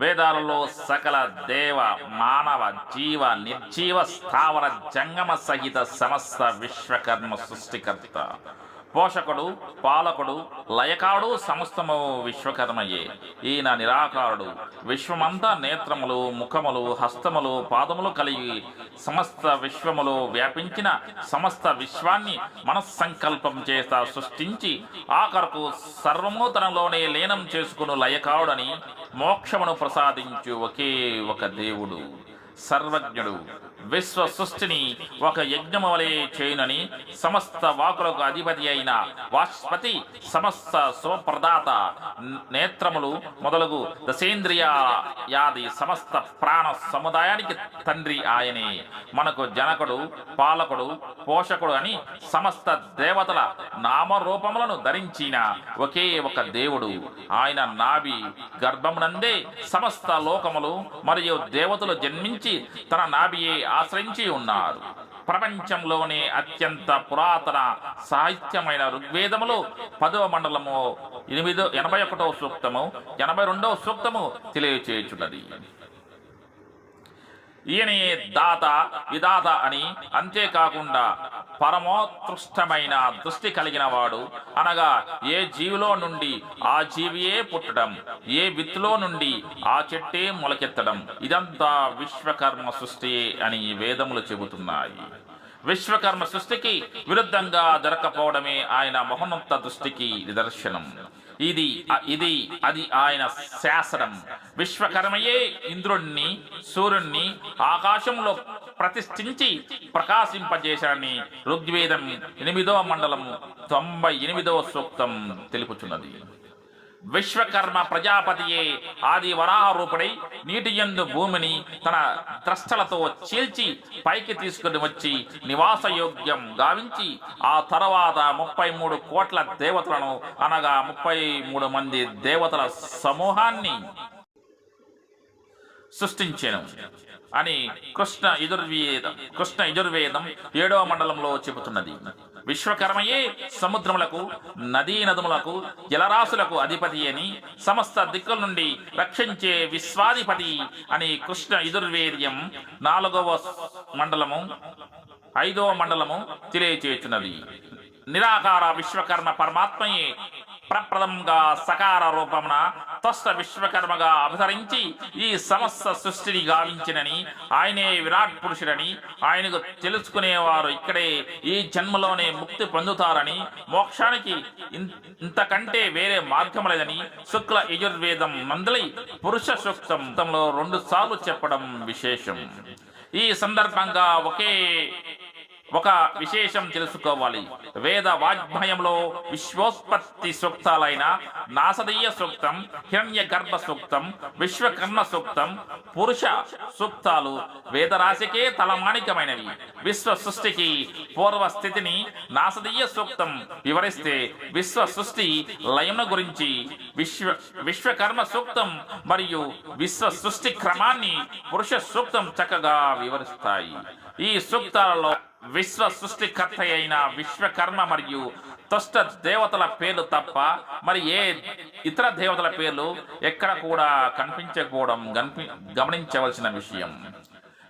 వేదాలలో సకల దేవ మానవ జీవ నిర్జీవ స్థావర జంగమ సహిత సమస్త విశ్వకర్మ సృష్టికర్త. పోషకుడు పాలకుడు లయకాడు సమస్తము విశ్వకర్మయే. ఈయన నిరాకారుడు. విశ్వమంతా నేత్రములు ముఖములు హస్తములు పాదములు కలిగి సమస్త విశ్వములు వ్యాపించిన సమస్త విశ్వాన్ని మనస్సంకల్పం చేత సృష్టించి ఆఖరకు సర్వము తనలోనే లీనం చేసుకుని లయకావుడని మోక్షమును ప్రసాదించు ఒకే ఒక దేవుడు. సర్వజ్ఞుడు. విశ్వ సృష్టిని ఒక యజ్ఞము వలె చేయునని సమస్త వాకులకు అధిపతి అయిన వాష్పతి సమస్త శుభప్రదాత నేత్రములు మొదలగు దశేంద్రియ యాది సమస్త ప్రాణ సముదాయానికి తండ్రి ఆయనే. మనకు జనకుడు పాలకుడు పోషకుడు అని సమస్త దేవతల నామరూపములను ధరించిన ఒకే ఒక దేవుడు. ఆయన నాభి గర్భమునందే సమస్త లోకములు మరియు దేవతలు జన్మించి తన నాభియే ఆశ్రయించి ఉన్నారు. ప్రపంచంలోనే అత్యంత పురాతన సాహిత్యమైన ఋగ్వేదములో పదవ మండలము ఎనిమిదో ఎనభై ఒకటవ సూక్తము ఎనభై రెండవ సూక్తము తెలియచేయుచున్నది. ఈయనే దాత విదాత అని అంతేకాకుండా పరమోత్కృష్టమైన దృష్టి కలిగిన వాడు. అనగా ఏ జీవిలో నుండి ఆ జీవియే పుట్టడం ఏ విత్తులో నుండి ఆ చెట్టే మొలకెత్తడం ఇదంతా విశ్వకర్మ సృష్టి అని వేదములు చెబుతున్నాయి. విశ్వకర్మ సృష్టికి విరుద్ధంగా దొరకపోవడమే ఆయన మహోన్నత దృష్టికి నిదర్శనం. ఇది ఇది అది ఆయన శాసనం. విశ్వకర్మయే ఇంద్రుణ్ణి సూర్యుణ్ణి ఆకాశంలో ప్రతిష్ఠించి ప్రకాశింపజేశాడని ఋగ్వేదం ఎనిమిదవ మండలం తొంభై ఎనిమిదవ సూక్తం తెలుపుచున్నది. విశ్వకర్మ ప్రజాపతియే ఆది వరాహరూపుడై నీటి ఎందు భూమిని తన ద్రష్టలతో చీల్చి పైకి తీసుకుని వచ్చి నివాసయోగ్యం గావించి ఆ తర్వాత ముప్పై మూడు కోట్ల దేవతలను అనగా ముప్పై మూడు మంది దేవతల సమూహాన్ని సృష్టించాను. అని కృష్ణ యజుర్వేదం కృష్ణ యజుర్వేదం ఏడవ మండలంలో చెబుతున్నది. విశ్వకర్మయే సముద్రములకు నదీ నదుములకు జలరాశులకు అధిపతి అని సమస్త దిక్కుల నుండి రక్షించే విశ్వాధిపతి అని కృష్ణ యజుర్వేద్యం నాలుగవ మండలము ఐదవ మండలము తెలియచేస్తున్నది. నిరాకార విశ్వకర్మ పరమాత్మయే ప్రప్రదంగా సకార రూపమున త్వష్ట విశ్వకర్మగా అవతరించి ఈ సమస్త సృష్టిని గావించినని ఆయనే విరాట్ పురుషుడని ఆయనకు తెలుసుకునేవారు ఇక్కడే ఈ జన్మలోనే ముక్తి పొందుతారని మోక్షానికి ఇంతకంటే వేరే మార్గం లేదని శుక్ల యజుర్వేదం మందలి పురుష సూక్తంలో రెండు సార్లు చెప్పడం విశేషం. ఈ సందర్భంగా ఒకే ఒక విశేషం తెలుసుకోవాలి. వేద వాగ్మయంలో విశ్వోత్పత్తి సూక్తాలైన నాసదీయ సూక్తం హిరణ్య గర్భ సూక్తం విశ్వకర్మ సూక్తం పురుష సూక్తాలు వేదరాశికే తలమాణికమైనవి విశ్వ సృష్టికి పూర్వ స్థితిని నాసదీయ సూక్తం వివరిస్తే విశ్వ సృష్టి లయం గురించి విశ్వ విశ్వకర్మ సూక్తం మరియు విశ్వ సృష్టి క్రమాన్ని పురుష సూక్తం చక్కగా వివరిస్తాయి. ఈ సూక్తాలలో విశ్వ సృష్టికర్త అయిన విశ్వకర్మ మరియు తుష్ట దేవతల పేర్లు తప్ప మరి ఏ ఇతర దేవతల పేర్లు ఎక్కడ కూడా కనిపించకపోవడం గనిపి గమనించవలసిన విషయం.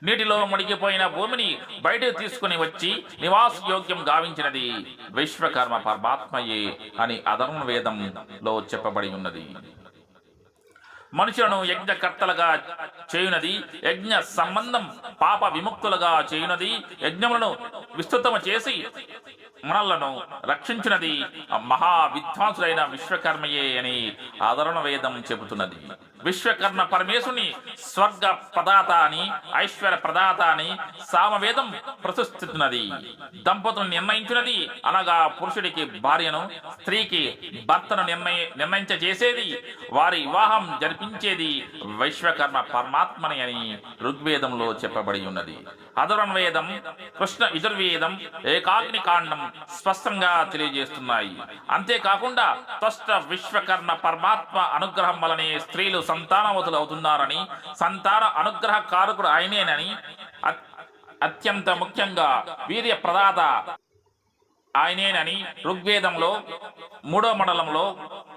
నీటిలో మునిగిపోయిన భూమిని బయటకు తీసుకుని వచ్చి నివాస యోగ్యం గావించినది విశ్వకర్మ పరమాత్మయే అని అధర్మ వేదంలో చెప్పబడి ఉన్నది. మనుషులను యజ్ఞకర్తలుగా చేయునది యజ్ఞ సంబంధం పాప విముక్తులుగా చేయునది యజ్ఞములను విస్తృతము చేసి మనలను రక్షించినది మహా విద్వాంసుడైన విశ్వకర్మయే అని ఆదరణ వేదం చెబుతున్నది. విశ్వకర్మ పరమేశుని స్వర్గ ప్రదాత అని ఐశ్వర్య ప్రదాత అని సామవేదం ప్రశస్తున్నది దంపతులు నిర్ణయించినది అనగా పురుషుడికి భార్యను స్త్రీకి భర్తను నిర్ణయ నిర్ణయించ చేసేది వారి వివాహం జరిపించేది వైశ్వకర్మ పరమాత్మని అని ఋగ్వేదంలో చెప్పబడి ఉన్నది. అధర్వణ వేదం కృష్ణ యజుర్వేదం ఏకాగ్ని కాండం స్పష్టంగా తెలియజేస్తున్నాయి. అంతేకాకుండా స్పష్ట విశ్వకర్ణ పరమాత్మ అనుగ్రహం వలనే స్త్రీలు సంతానవతులు అవుతున్నారని సంతాన అనుగ్రహ కారకుడు ఆయనేనని అత్- అత్యంత ముఖ్యంగా వీర్య ప్రదాత ఆయనేనని ఋగ్వేదంలో మూడో మండలంలో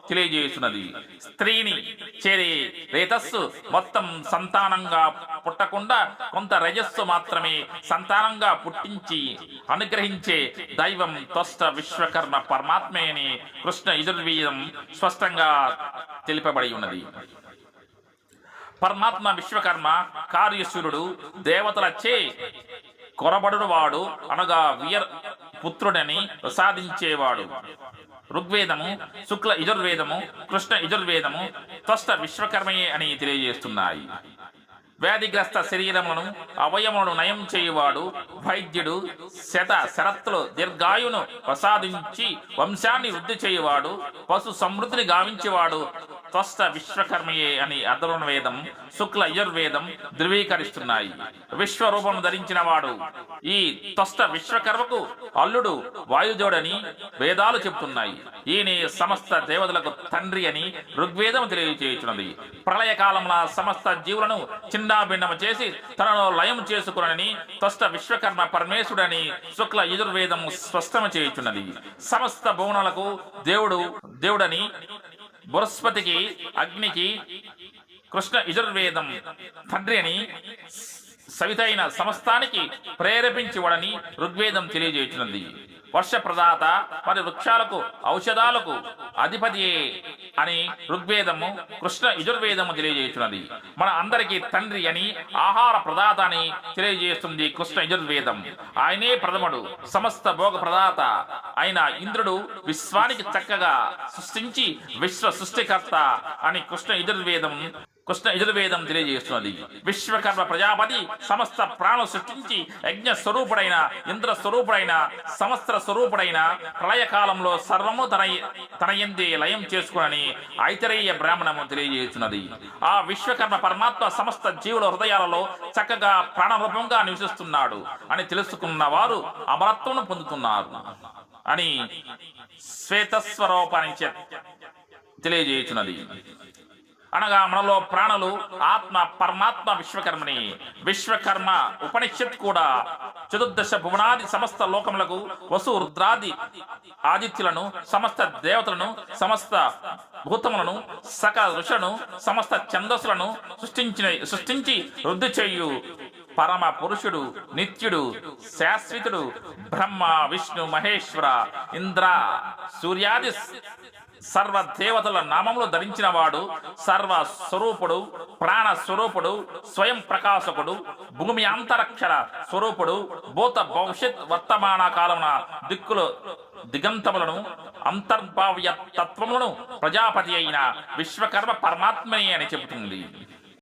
తెలియజేస్తున్నది స్త్రీని చేరే రేతస్సు మొత్తం సంతానంగా పుట్టకుండా కొంత రజస్సు మాత్రమే సంతానంగా పుట్టించి అనుగ్రహించే దైవం త్వష్ట విశ్వకర్మ పరమాత్మే అని కృష్ణ యజుర్వేదం స్పష్టంగా తెలిపబడి ఉన్నది పరమాత్మ విశ్వకర్మ కార్యశూరుడు దేవతలచే కొరబడుడు వాడు అనగా వీర పుత్రుడని ప్రసాదించేవాడు. ఋగ్వేదము శుక్ల యజుర్వేదము కృష్ణ యజుర్వేదము త్వష్ట విశ్వకర్మయే అని తెలియజేస్తున్నాయి. వ్యాధిగ్రస్త శరీరములను అవయములను నయం చేయువాడు వైద్యుడు శత శరత్తులు దీర్ఘాయును ప్రసాదించి వంశాన్ని వృద్ధి చేయువాడు పశు సమృద్ధిని గావించేవాడు త్వస్త విశ్వకర్మయే అని అధర్వణ వేదం శుక్ల యజుర్వేదం ధృవీకరిస్తున్నాయి. విశ్వరూపం ధరించిన వాడు ఈ త్వస్త విశ్వకర్మకు అల్లుడు వాయుజోడని వేదాలు చెప్తున్నాయి ఈయన సమస్త దేవతలకు తండ్రి అని ఋగ్వేదం తెలియజేయుచున్నది ప్రళయ కాలంలో సమస్త జీవులను చిన్నాభిన్నము చేసి తనలో లయం చేసుకునని త్వస్త విశ్వకర్మ పరమేశుడని శుక్ల యజుర్వేదం స్పష్టము చేయుచున్నది. సమస్త భువనాలకు దేవుడు దేవుడని బృహస్పతికి అగ్నికి కృష్ణ యజుర్వేదం తండ్రి అని సవితైన సమస్తానికి ప్రేరేపించువడని ఋగ్వేదం తెలియజేయుచున్నది. వర్ష ప్రదాత మరి వృక్షాలకు ఔషధాలకు అధిపతియే అని ఋగ్వేదము కృష్ణ యజుర్వేదము తెలియజేస్తున్నది మన అందరికీ తండ్రి అని ఆహార ప్రదాత అని తెలియజేస్తుంది కృష్ణ యజుర్వేదం. ఆయనే ప్రథముడు సమస్త భోగ ప్రదాత అయిన ఇంద్రుడు విశ్వానికి చక్కగా సృష్టించి విశ్వ సృష్టికర్త అని కృష్ణ యజుర్వేదం కృష్ణ యజుర్వేదం తెలియజేస్తున్నది. విశ్వకర్మ ప్రజాపతి సమస్త ప్రాణ సృష్టించి యజ్ఞ స్వరూపుడైన ఇంద్ర స్వరూపుడైన సమస్త స్వరూపుడైన ప్రళయకాలంలో సర్వము తన తన ఎందే లయం చేసుకునని ఐతరేయ బ్రాహ్మణము తెలియజేస్తున్నది. ఆ విశ్వకర్మ పరమాత్మ సమస్త జీవుల హృదయాలలో చక్కగా ప్రాణరూపంగా నివసిస్తున్నాడు అని తెలుసుకున్న వారు అమరత్వం పొందుతున్నారు అని శ్వేతస్వరూపాన్ని తెలియజేయుచున్నది అనగా మనలో ప్రాణులు ఆత్మ పరమాత్మ విశ్వకర్మని. విశ్వకర్మ ఉపనిషత్ కూడా చతుర్దశ భువనాది సమస్త లోకములకు వసు రుద్రాది ఆదిత్యులను సమస్త దేవతలను సమస్త భూతములను సకల ఋషులను సమస్త ఛందస్సులను సృష్టించిన సృష్టించి వృద్ధి చేయు. పరమ పురుషుడు నిత్యుడు శాశ్వతుడు బ్రహ్మ విష్ణు మహేశ్వర ఇంద్ర సూర్యాది సర్వ దేవతల నామములు ధరించిన వాడు సర్వ స్వరూపుడు ప్రాణ స్వరూపుడు స్వయం ప్రకాశకుడు భూమి అంతరక్షర స్వరూపుడు భూత భవిష్యత్ వర్తమాన కాలమున దిక్కులు దిగంతములను అంతర్భావ్య తత్వములను ప్రజాపతి అయిన విశ్వకర్మ పరమాత్మని అని చెబుతుంది.